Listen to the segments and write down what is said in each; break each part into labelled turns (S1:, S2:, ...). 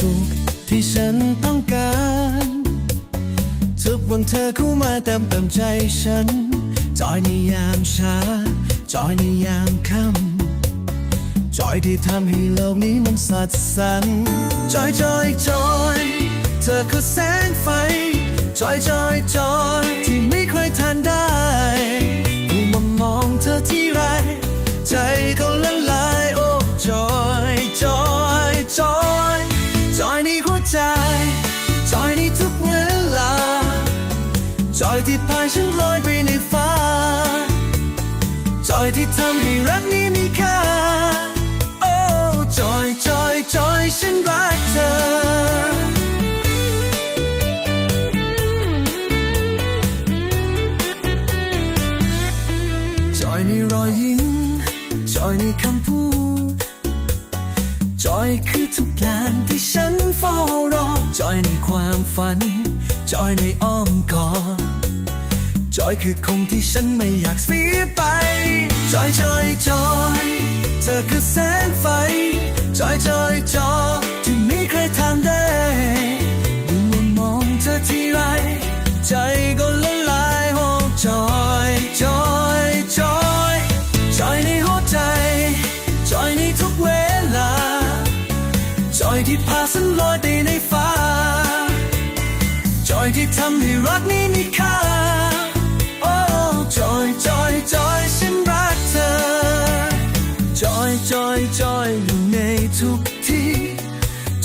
S1: สุขที่ฉันต้องการทุกวันเธอเข้ามาเติมเติมใจฉัน จอยในยามเช้าจอยในยามค่ำจอยที่ทำให้โลกนี้มันสดใสจอยจอยจอย เธอคือแสงไฟ จอยจอยจอย ที่พาฉันลอยไปในฟ้า จอยที่ทำให้รักนี้มีค่า โอ้จอยจอยจอยฉันรักเธอจอยในรอยยิ้มจอยในคำพูดจอยคือทุกอย่างที่ฉันเฝ้ารอจอยในความฝันจอยในอ้อมกอด จอยคือคงที่ฉันไม่อยากเสียไป จอยจอยจอยเธอคือแสงไฟ จอยจอยจอยที่ไม่เคยทำได้ดูวมองเธอทีไร ใจก็ละลายโอ้จอยจอยจอยจอยในหัวใจ จอยในทุกเวลา จอยที่พาฉันลอยไปในฟ้า จอยที่ทำให้รักนี้มีค่า จอยจอยอยู่ในทุกที่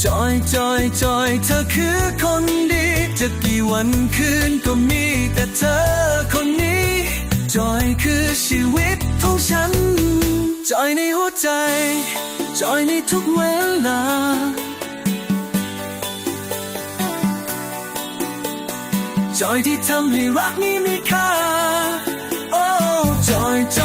S1: จอยจอยจอยเธอคือคนดี จะกี่วันคืนก็มีแต่เธอคนนี้ จอยคือชีวิตของฉัน จอยในหัวใจ จอยในทุกเวลาจอยที่ทำให้รักนี้มีค่า โอ้จอยจอย